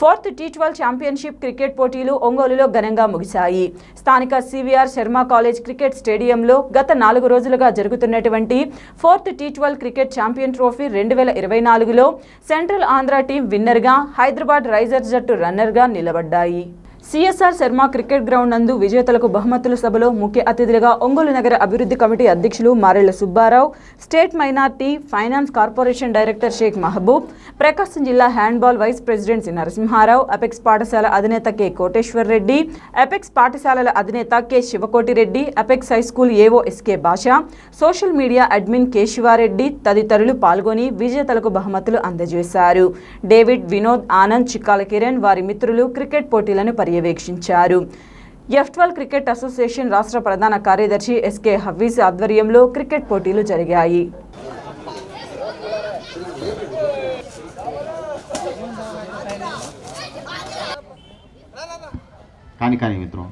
Fourth T twelve championship cricket పోటీలు ఒంగోలులో ఘనంగా ముగిశాయి. స్థానిక సివిఆర్ శర్మ కాలేజ్ క్రికెట్ స్టేడియంలో గత నాలుగు రోజులుగా జరుగుతున్నటువంటి fourth T twelve cricket champion trophy రెండు వేల ఇరవై నాలుగులో సెంట్రల్ ఆంధ్ర టీం విన్నర్గా హైదరాబాద్ రైజర్స్ జట్టు రన్నర్గా నిలబడ్డాయి. సిఎస్ఆర్ శర్మ క్రికెట్ గ్రౌండ్ నందు విజేతలకు బహుమతుల సభలో ముఖ్య అతిథులుగా ఒంగోలు నగర అభివృద్ధి కమిటీ అధ్యక్షులు Marella Subbarao state minority finance corporation director Shaik Mahaboob Prakasam జిల్లా handball vice president C Narasimharao apex పాఠశాల అధినేత కె కోటేశ్వర్ రెడ్డి అపెక్స్ పాఠశాలల అధినేత K Sivakotireddy apex high school AO SK Basha social media admin K Sivareddy తదితరులు పాల్గొని విజేతలకు బహుమతులు అందజేశారు. డేవిడ్ వినోద్ ఆనంద్ చిక్కాల కిరణ్ వారి మిత్రులు క్రికెట్ పోటీలను పర్యవేక్షించారు. ఎఫ్ ట్వెల్వ్ క్రికెట్ అసోసియేషన్ రాష్ట్ర ప్రధాన కార్యదర్శి ఎస్కే హఫీజ్ ఆధ్వర్యంలో క్రికెట్ పోటీలు జరిగాయి. కానీ కానీ మిత్రం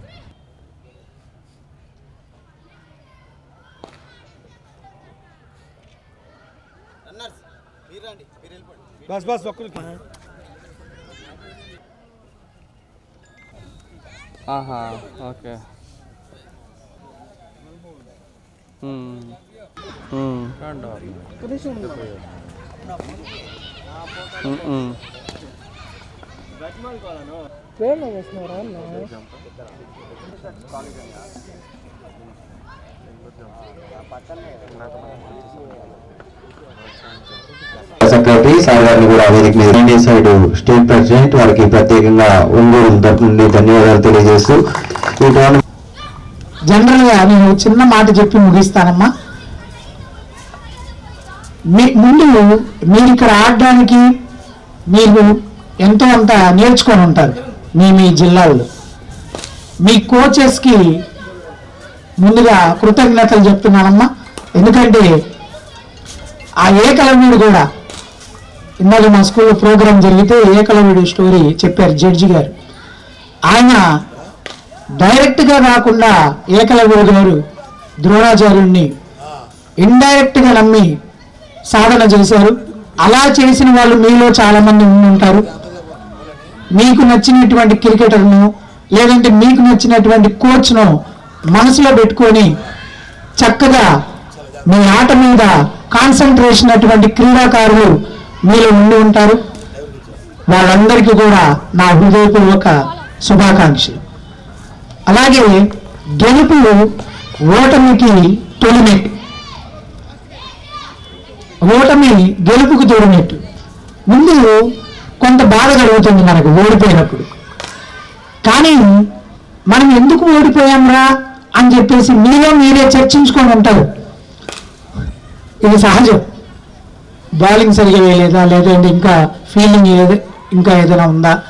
బస్ బస్ ఒక్కరు ఆహా ఓకే మ్మ్. మ్మ్. మ్మ్, మ్మ్. సెక్రటరీ సార్ గారిని కూడా వేదిక మీద ఇండియన్ సైడ్ స్టేట్ ప్రెసిడెంట్ వారికి ప్రత్యేకంగా ఒంగోలు తరపు నుండి ధన్యవాదాలు తెలియజేస్తూ ఈ టోర్నమెంట్ జనరల్గా నేను చిన్న మాట చెప్పి ముగిస్తానమ్మా. మీ ముందు మీరు ఇక్కడ ఆడడానికి మీరు ఎంతో అంత నేర్చుకొని ఉంటారు మీ మీ జిల్లాల్లో మీ కోచెస్కి ముందుగా కృతజ్ఞతలు చెప్తున్నానమ్మా. ఎందుకంటే ఆ ఏకలవ్యుడు కూడా ఇందాక మా స్కూల్లో ప్రోగ్రాం జరిగితే ఏకలవ్యుడు స్టోరీ చెప్పారు జడ్జి గారు. ఆయన డైరెక్ట్గా రాకుండా కాకుండా ఏకలవ్యుడు గారు ద్రోణాచార్యుణ్ణి ఇండైరెక్ట్గా నమ్మి సాధన చేశారు. అలా చేసిన వాళ్ళు మీలో చాలామంది ఉండి ఉంటారు మీకు నచ్చినటువంటి క్రికెటర్ను లేదంటే మీకు నచ్చినటువంటి కోచ్ను మనసులో పెట్టుకొని చక్కగా మీ ఆట మీద కాన్సన్ట్రేషన్ అటువంటి క్రీడాకారులు మీలో ఉండి ఉంటారు. వాళ్ళందరికీ కూడా నా హృదయపూర్వక శుభాకాంక్షలు. అలాగే గెలుపు ఓటమికి తొలిమెట్టు. ఓటమి గెలుపుకు తోడినట్టు ముందు కొంత బాధ కలుగుతుంది మనకు ఓడిపోయినప్పుడు. కానీ మనం ఎందుకు ఓడిపోయాంరా అని చెప్పేసి మీలో మీరే చర్చించుకొని ఉంటారు. ఇది సహజం. బౌలింగ్ సరిగా వేయలేదా? లేదంటే ఇంకా ఫీల్డింగ్ ఏదో ఇంకా ఏదైనా ఉందా?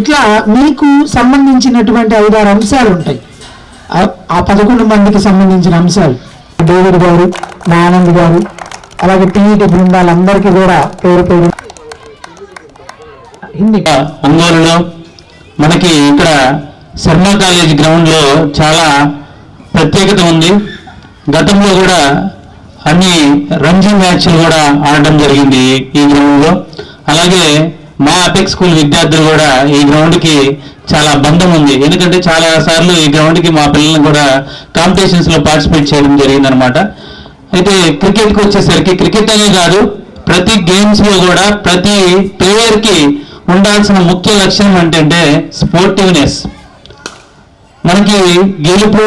ఇట్లా మీకు సంబంధించినటువంటి ఐదారు అంశాలు ఉంటాయి. ఆ- పదకొండు మందికి సంబంధించిన అంశాలు. డేవిడ్ గారు మా ఆనంద్ గారు అలాగే టీఈటి బృందాలందరికీ కూడా పేరు పేరు. హిందీ. ఒంగోలులో మనకి ఇక్కడ శర్మ కాలేజ్ గ్రౌండ్లో చాలా ప్రత్యేకత ఉంది. గతంలో కూడా అన్ని రంజీ మ్యాచ్లు కూడా ఆడడం జరిగింది ఈ గ్రౌండ్లో. అలాగే మా అపెక్స్ స్కూల్ విద్యార్థులు కూడా ఈ గ్రౌండ్కి చాలా బంధం ఉంది. ఎందుకంటే చాలా సార్లు ఈ గ్రౌండ్కి మా పిల్లల్ని కూడా కాంపిటీషన్స్లో పార్టిసిపేట్ చేయడం జరిగిందనమాట అయితే క్రికెట్కి వచ్చేసరికి క్రికెట్ అనే కాదు ప్రతి గేమ్స్లో కూడా ప్రతి ప్లేయర్కి ఉండాల్సిన ముఖ్య లక్ష్యం ఏంటంటే స్పోర్టివ్నెస్. మనకి గెలుపు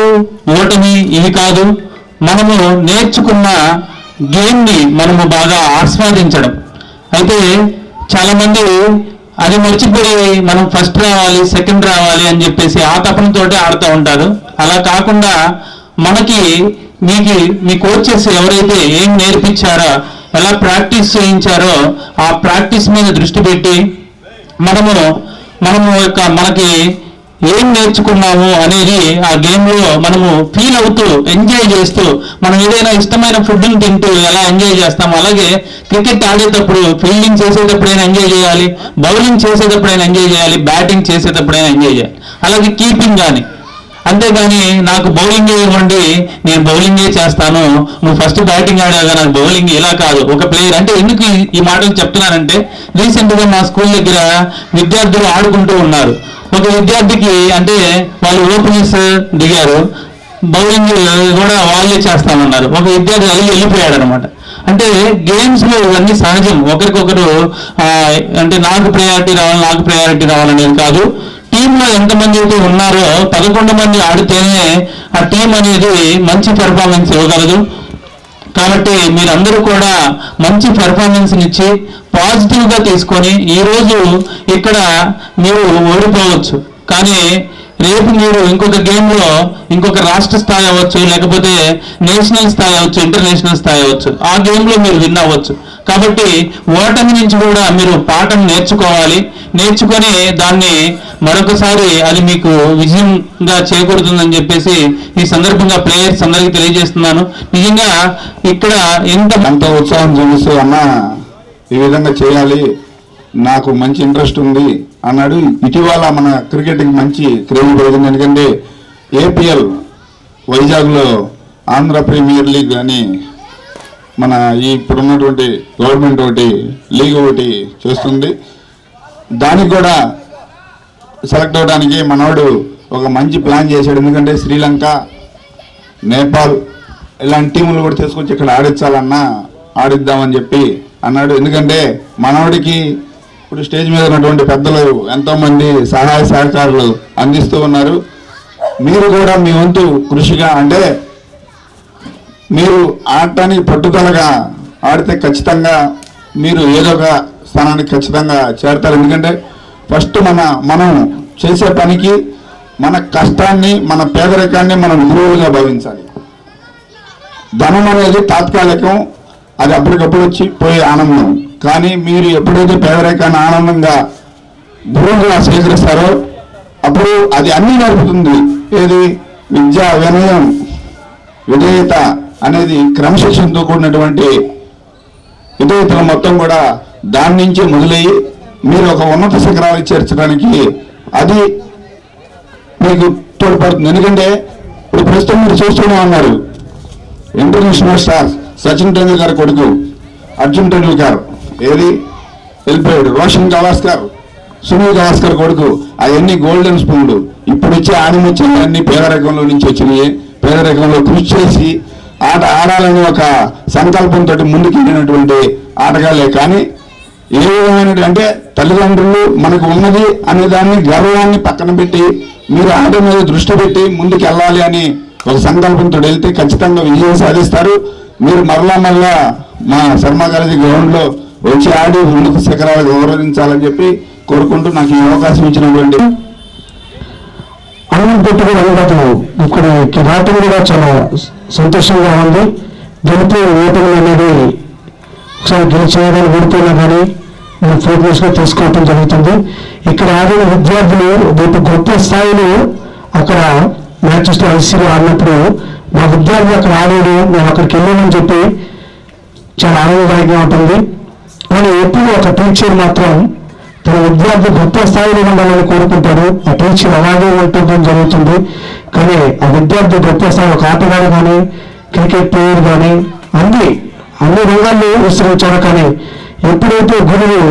ఓటమి ఇవి కాదు. మనము నేర్చుకున్న గేమ్ని మనము బాగా ఆస్వాదించడం. అయితే చాలామంది అది మర్చిపోయి మనం ఫస్ట్ రావాలి సెకండ్ రావాలి అని చెప్పేసి ఆ తపనతో ఆడుతూ ఉంటారు. అలా కాకుండా మనకి మీకు మీ కోచెస్ ఎవరైతే ఏం నేర్పించారో ఎలా ప్రాక్టీస్ చేయించారో ఆ ప్రాక్టీస్ మీద దృష్టి పెట్టి మనము మనము యొక్క మనకి ఏం నేర్చుకున్నాము అనేది ఆ గేమ్లో మనము ఫీల్ అవుతూ ఎంజాయ్ చేస్తూ మనం ఏదైనా ఇష్టమైన ఫుడ్ని తింటూ ఎలా ఎంజాయ్ చేస్తామో అలాగే క్రికెట్ ఆడేటప్పుడు ఫీల్డింగ్ చేసేటప్పుడైనా ఎంజాయ్ చేయాలి బౌలింగ్ చేసేటప్పుడైనా ఎంజాయ్ చేయాలి బ్యాటింగ్ చేసేటప్పుడైనా ఎంజాయ్ చేయాలి. అలాగే కీపింగ్ కానీ అంతేగాని నాకు బౌలింగ్ ఇవ్వండి నేను బౌలింగే చేస్తాను. నువ్వు ఫస్ట్ బ్యాటింగ్ ఆడాగా నాకు బౌలింగ్ ఇలా కాదు. ఒక ప్లేయర్ అంటే ఎందుకు ఈ- మాటలు చెప్తున్నానంటే రీసెంట్గా మా స్కూల్ దగ్గర విద్యార్థులు ఆడుకుంటూ ఉన్నారు. ఒక విద్యార్థికి అంటే వాళ్ళు ఓపెనర్స్ దిగారు. బౌలింగ్ కూడా వాళ్ళే చేస్తామన్నారు. ఒక విద్యార్థి అలాగే వెళ్ళిపోయాడు అనమాట అంటే గేమ్స్లో ఇవన్నీ సహజం. ఒకరికొకరు అంటే నాకు ప్రయారిటీ రావాలి నాకు ప్రయారిటీ రావాలనేది కాదు. టీంలో ఎంతమంది అయితే ఉన్నారో పదకొండు మంది ఆడితేనే ఆ టీం అనేది మంచి పెర్ఫార్మెన్స్ ఇవ్వగలదు. కాబట్టి మీరందరూ కూడా మంచి పెర్ఫార్మెన్స్ ఇచ్చి పాజిటివ్గా తీసుకొని ఈ రోజు ఇక్కడ మీరు ఓడిపోవచ్చు. కానీ రేపు మీరు ఇంకొక గేమ్లో ఇంకొక రాష్ట్ర స్థాయి అవ్వచ్చు లేకపోతే నేషనల్ స్థాయి అవ్వచ్చు ఇంటర్నేషనల్ స్థాయి అవ్వచ్చు. ఆ గేమ్లో మీరు విన్ అవ్వచ్చు. కాబట్టి ఓటమి నుంచి కూడా మీరు పాఠం నేర్చుకోవాలి. నేర్చుకొని దాన్ని మరొకసారి అది మీకు విజయంగా చేకూరుతుందని చెప్పేసి ఈ సందర్భంగా ప్లేయర్స్ అందరికీ తెలియజేస్తున్నాను. నిజంగా ఇక్కడ ఎంత అంత ఉత్సాహం చూపిస్తూ అన్న ఈ విధంగా చేయాలి. నాకు మంచి ఇంట్రెస్ట్ ఉంది. అన్నాడు. ఇటీవల మన క్రికెట్కి మంచి క్రేజ్ పెరిగింది ఎందుకంటే ఏపీఎల్ వైజాగ్లో ఆంధ్ర ప్రీమియర్ లీగ్ అని మన ఈ ఇప్పుడున్నటువంటి గవర్నమెంట్ ఒకటి లీగ్ ఒకటి చేస్తుంది. దానికి కూడా సెలెక్ట్ అవడానికి మనోడు ఒక మంచి ప్లాన్ చేశాడు. ఎందుకంటే శ్రీలంక నేపాల్ ఇలాంటి టీములు కూడా తీసుకొచ్చి ఇక్కడ ఆడించాలన్నా ఆడిద్దామని చెప్పి అన్నాడు. ఎందుకంటే మనవాడికి ఇప్పుడు స్టేజ్ మీద ఉన్నటువంటి పెద్దలు ఎంతో మంది సహాయ సహకారులు అందిస్తూ ఉన్నారు. మీరు కూడా మీ వంతు కృషిగా అంటే మీరు ఆడటానికి పట్టుదలగా ఆడితే ఖచ్చితంగా మీరు ఏదో ఒక స్థానానికి ఖచ్చితంగా చేరతారు. ఎందుకంటే ఫస్ట్ మన మనం చేసే పనికి మన కష్టాన్ని మన పేదరికాన్ని మనం గురువులుగా భావించాలి. ధనం అనేది తాత్కాలికం అది అప్పటికప్పుడు వచ్చి పోయే ఆనందం. కానీ మీరు ఎప్పుడైతే పేదరికాన్ని ఆనందంగా గురువుగా స్వీకరిస్తారో అప్పుడు అది అన్నీ నడుపుతుంది. ఏది? విద్య వినయం విధేయత అనేది క్రమశిక్షణతో కూడినటువంటి విధేయతలు మొత్తం కూడా దాని నుంచే మొదలయ్యి మీరు ఒక ఉన్నత శిఖరాలు చేర్చడానికి అది మీకు తోడ్పడుతుంది. ఎందుకంటే ఇప్పుడు ప్రస్తుతం మీరు చూస్తూనే ఉన్నారు. ఇంటర్నేషనల్ స్టార్ సచిన్ టెండూల్కర్ కొడుకు అర్జున్ టెండూల్కర్. ఏది? వెళ్ళిపోయాడు. రోషన్ గవాస్కర్ సునీల్ గవాస్కర్ కొడుకు. అవన్నీ గోల్డెన్ స్పూన్లు. ఇప్పుడు వచ్చే ఆనిముచ్చాలు అన్ని పేదరికంలో నుంచి వచ్చినాయి. పేదరికంలో కృషి చేసి ఆట ఆడాలని ఒక సంకల్పంతో ముందుకెళ్ళినటువంటి ఆటగాళ్ళే కానీ ఏ విధమైనటువంటి అంటే తల్లిదండ్రులు మనకు ఉన్నది అనే దాన్ని గర్వాన్ని పక్కన పెట్టి మీరు ఆట మీద దృష్టి పెట్టి ముందుకు వెళ్ళాలి అని ఒక సంకల్పంతో వెళ్తే ఖచ్చితంగా విజయం సాధిస్తారు. మీరు మరలా మరలా మా శర్మ కాలేజీ గ్రౌండ్ వచ్చి ఆడి ముందుకు శిఖరాలు గౌరవించాలని చెప్పి కోరుకుంటూ నాకు ఈ అవకాశం ఇచ్చినటువంటి అన్నం పెట్టుకుని అందరూ ఇక్కడ రావటం కూడా చాలా సంతోషంగా ఉంది. గెలుపు ఓటమి అనేది ఒకసారి గెలిచినా కానీ ఓడిపోయినా కానీ మనం ఫోకస్గా తీసుకోవటం జరుగుతుంది. ఇక్కడ ఆడిన విద్యార్థులు రేపు గొప్ప స్థాయిలో అక్కడ మ్యాచెస్లో ఐసీలో ఆడినప్పుడు మా విద్యార్థి అక్కడ ఆడాడు మేము అక్కడికి వెళ్ళామని చెప్పి చాలా ఆనందదాయకంగా ఉంటుంది. కానీ ఎప్పుడు ఒక టీచర్ మాత్రం తన విద్యార్థి గొప్ప స్థాయిలో ఉండాలని కోరుకుంటాడు. ఆ టీచర్ అలాగే ఉండటం జరుగుతుంది. కానీ ఆ విద్యార్థి గొప్ప స్థాయి ఒక ఆటగాడు కానీ క్రికెట్ ప్లేయర్ కానీ అన్ని అన్ని రంగాల్లో విస్తరించారు. కానీ ఎప్పుడైతే గురువు